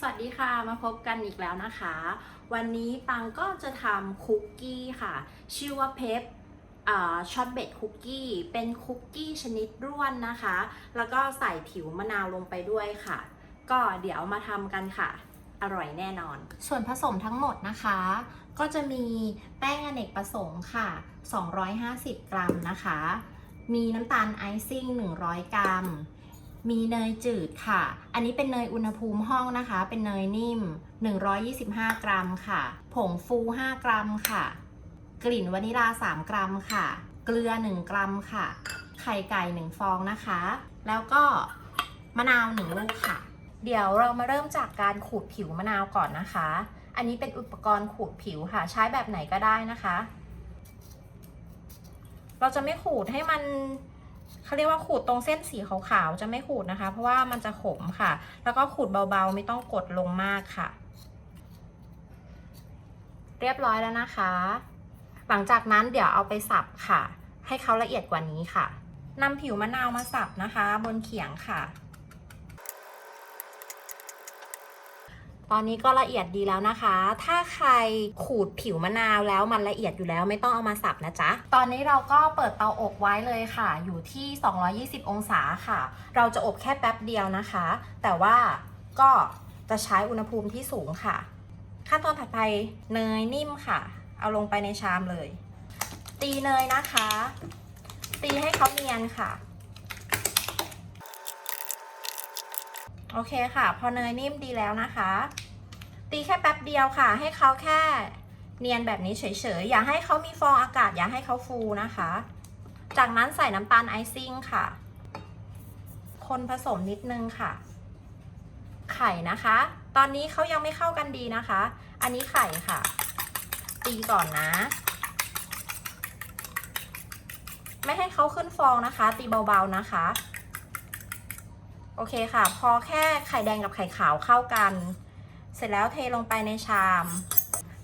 สวัสดีค่ะมาพบกันอีกแล้วนะคะ วันนี้ปังก็จะทำคุกกี้ค่ะ ชื่อว่าเพปช็อตเบดคุกกี้ เป็นคุกกี้ชนิดร่วนนะคะ แล้วก็ใส่ผิวมะนาวลงไปด้วยค่ะ ก็เดี๋ยวมาทำกันค่ะ อร่อยแน่นอน ส่วนผสมทั้งหมดนะคะ ก็จะมีแป้งอเนกประสงค์ค่ะ 250 กรัมนะคะ มีน้ำตาลไอซิ่ง 100 กรัม มีเนยจืดค่ะ อันนี้เป็นเนยอุณหภูมิห้องนะคะ เป็นเนยนิ่ม 125 กรัมค่ะ ผงฟู 5 กรัมค่ะ กลิ่นวานิลา 3 กรัมค่ะ เกลือ 1 กรัมค่ะ ไข่ไก่ 1 ฟองนะคะ แล้วก็มะนาว 1 ลูกค่ะ เดี๋ยวเรามาเริ่มจากการขูดผิวมะนาวก่อนนะคะ อันนี้เป็นอุปกรณ์ขูดผิวค่ะ ใช้แบบไหนก็ได้นะคะ เราจะไม่ขูดให้มัน เขาเรียกว่าขูดตรงเส้นสีขาวๆจะไม่ขูดนะคะ เพราะว่ามันจะขมค่ะ แล้วก็ขูดเบาๆไม่ต้องกดลงมากค่ะ เรียบร้อยแล้วนะคะ หลังจากนั้นเดี๋ยวเอาไปสับค่ะ ให้เขาละเอียดกว่านี้ค่ะนำผิวมะนาวมาสับนะคะ บนเขียงค่ะ ตอนนี้ก็ละเอียดดีแล้วนะคะ ถ้าใครขูดผิวมะนาวแล้วมันละเอียดอยู่แล้วไม่ต้องเอามาสับนะจ๊ะ ตอนนี้เราก็เปิดเตาอบไว้เลยค่ะ อยู่ที่ 220 องศาค่ะ เราจะอบแค่แป๊บเดียวนะคะ แต่ว่าก็จะใช้อุณหภูมิที่สูงค่ะ ขั้นตอนถัดไปเนยนิ่มค่ะ เอาลงไปในชามเลย ตีเนยนะคะ ตีให้เขาเนียนค่ะ โอเคค่ะ พอเนยนิ่มดีแล้วนะคะ ตีแค่แป๊บเดียวค่ะ ให้เขาแค่เนียนแบบนี้เฉยๆ อย่าให้เขามีฟองอากาศ อย่าให้เขาฟูนะคะ จากนั้นใส่น้ำตาลไอซิ่งค่ะ คนผสมนิดนึงค่ะ ไข่นะคะ ตอนนี้เขายังไม่เข้ากันดีนะคะ อันนี้ไข่ค่ะ ตีก่อนนะ ไม่ให้เขาขึ้นฟองนะคะ ตีเบาๆนะคะ โอเคค่ะ พอแค่ไข่แดงกับไข่ขาวเข้ากัน เสร็จแล้วเทลงไปในชาม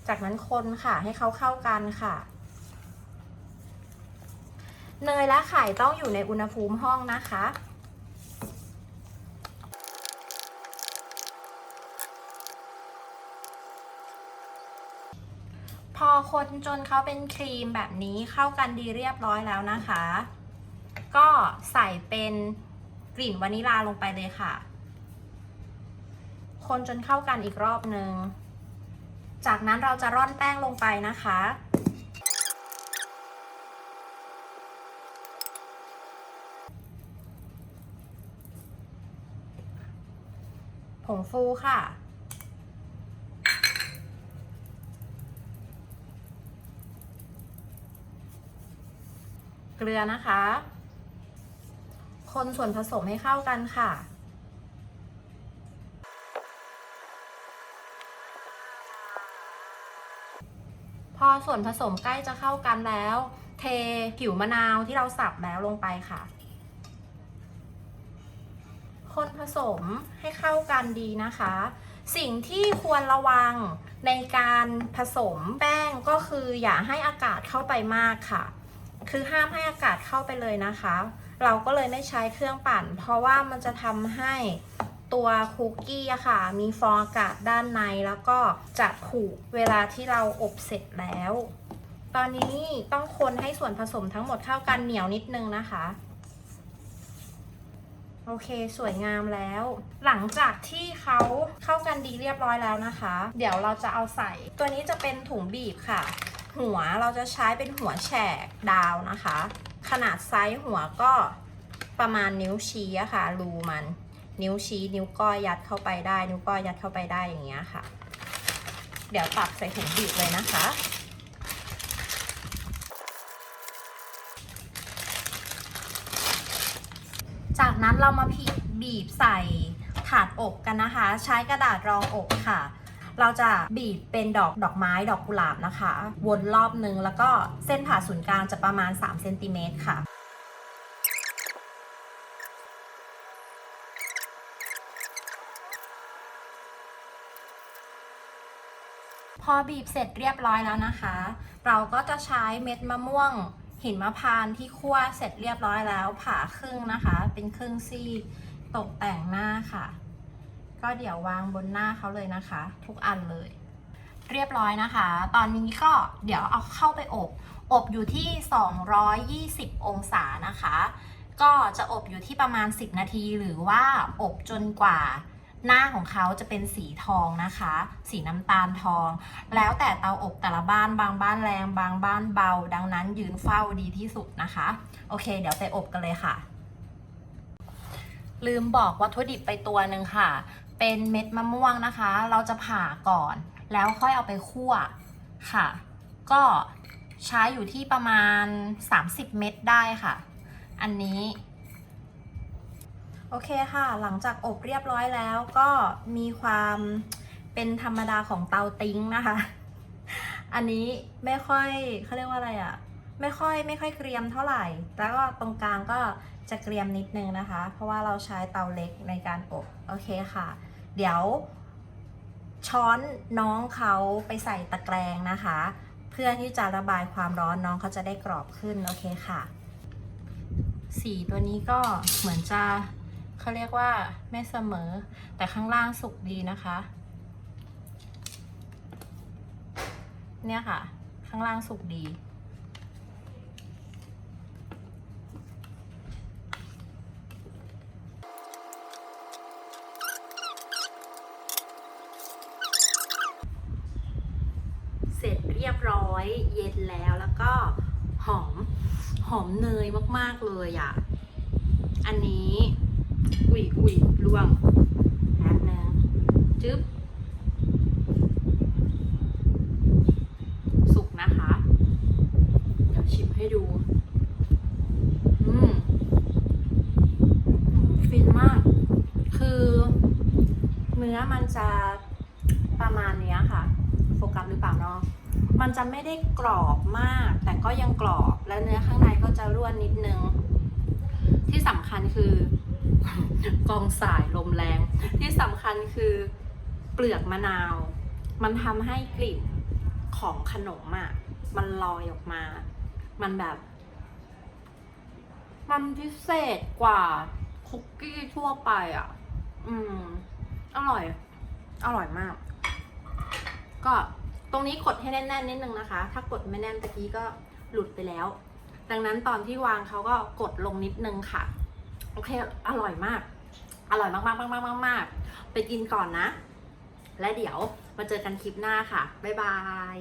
จากนั้นคนค่ะให้เขาเข้ากันค่ะ เนยและไข่ต้องอยู่ในอุณหภูมิห้องนะคะพอคนจนเขาเป็นครีมแบบนี้เข้ากันดีเรียบร้อยแล้วนะคะ ก็ใส่เป็น กลิ่นวานิลาลงไปเลยค่ะ คนจนเข้ากันอีกรอบหนึ่ง จากนั้นเราจะร่อนแป้งลงไปนะคะผงฟูค่ะ เกลือนะคะ คนส่วนผสมให้เข้ากันค่ะ พอส่วนผสมใกล้จะเข้ากันแล้ว เทผิวมะนาวที่เราสับแล้วลงไปค่ะ คนผสมให้เข้ากันดีนะคะ สิ่งที่ควรระวังในการผสมแป้งก็คืออย่าให้อากาศเข้าไปมากค่ะ คือห้ามให้อากาศเข้าไปเลยนะคะ เราก็เลยไม่ใช้เครื่องปั่น เพราะว่ามันจะทำให้ตัวคุกกี้อะค่ะ มีฟองอากาศด้านในแล้วก็จะผุเวลาที่เราอบเสร็จแล้ว ตอนนี้ต้องคนให้ส่วนผสมทั้งหมดเข้ากันเหนียวนิดนึงนะคะโอเค สวยงามแล้ว หลังจากที่เขาเข้ากันดีเรียบร้อยแล้วนะคะ เดี๋ยวเราจะเอาใส่ ตัวนี้จะเป็นถุงบีบค่ะ หัวเราจะใช้เป็นหัวแฉกดาวนะคะ ขนาดไซส์หัวก็ประมาณนิ้วชี้อะค่ะ รูมัน นิ้วชี้ นิ้วก้อยยัดเข้าไปได้ นิ้วก้อยยัดเข้าไปได้อย่างเงี้ยค่ะ เดี๋ยวตักใส่ถุงบีบเลยนะคะ จากนั้นเรามาบีบใส่ถาดอบกันนะคะ ใช้กระดาษรองอบค่ะ เราจะบีบเป็นดอกดอกไม้ดอกกุหลาบนะคะ วนรอบนึงแล้วก็เส้นผ่าศูนย์กลางจะประมาณ3เซนติเมตรค่ะพอบีบเสร็จเรียบร้อยแล้วนะคะ เราก็จะใช้เม็ดมะม่วงหินมะพร้านที่คั่วเสร็จเรียบร้อยแล้วผ่าครึ่งนะคะ เป็นครึ่งซี่ตกแต่งหน้าค่ะ ก็เดี๋ยววางบนหน้าเขาเลยนะคะ ทุกอันเลย เรียบร้อยนะคะ ตอนนี้ก็เดี๋ยวเอาเข้าไปอบ อบอยู่ที่ 220 องศานะคะ ก็จะอบอยู่ที่ประมาณ 10 นาทีหรือว่าอบจนกว่าหน้าของเขาจะเป็นสีทองนะคะ สีน้ำตาลทอง แล้วแต่เตาอบแต่ละบ้านบางบ้านแรงบางบ้านเบา ดังนั้นยืนเฝ้าดีที่สุดนะคะ โอเค เดี๋ยวไปอบกันเลยค่ะ ลืมบอกวัตถุดิบไปตัวหนึ่งค่ะ เป็นเม็ดมะม่วงนะคะ เราจะผ่าก่อน แล้วค่อยเอาไปคั่วค่ะ ก็ใช้อยู่ที่ประมาณ 30 เม็ดได้ค่ะ อันนี้ โอเคค่ะ หลังจากอบเรียบร้อยแล้วก็มีความเป็นธรรมดาของเตาติ้งนะคะ อันนี้ไม่ค่อยเขาเรียกว่าอะไรอะ่ะ ไม่ค่อยไม่ค่อยเกรียมเท่าไหร่ แล้วก็ตรงกลางก็จะเกรียมนิดนึงนะคะ เพราะว่าเราใช้เตาเล็กในการอบโอเคค่ะ เดี๋ยวช้อนน้องเขาไปใส่ตะแกรงนะคะ เพื่อที่จะระบายความร้อนน้องเขาจะได้กรอบขึ้นโอเคค่ะ สีตัวนี้ก็เหมือนจะเขาเรียกว่าไม่เสมอ แต่ข้างล่างสุกดีนะคะ เนี่ยค่ะ ข้างล่างสุกดี เส เรียบร้อย เย็นแล้วแล้วก็หอมหอมเนยมากๆเลยอะ อันนี้อุ้ยอุ้ยล่วงแป๊บนึงจึ๊บสุกนะคะ เดี๋ยวชิมให้ดู อืมฟินมาก คือเนื้อมันจะประมาณนี้ค่ะ โฟกัสหรือเปล่าเนาะ มันจะไม่ได้กรอบมาก แต่ก็ยังกรอบและเนื้อข้างในก็จะร่วนนิดนึง ที่สำคัญคือกองสายลมแรง ที่สำคัญคือเปลือกมะนาว มันทำให้กลิ่นของขนมอะมันลอยออกมา มันแบบ มันพิเศษกว่าคุกกี้ทั่วไปอะ อืม อร่อย อร่อยมาก ก็ รงนี้กดให้แน่นๆนิดนึงนะคะ ถ้ากดไม่แน่นตะกี้ก็หลุดไปแล้ว ดังนั้นตอนที่วางเขาก็กดลงนิดนึงค่ะ โอเค อร่อยมาก อร่อยมากๆมากๆมากๆไปกินก่อนนะ และเดี๋ยวมาเจอกันคลิปหน้าค่ะ บ๊ายบาย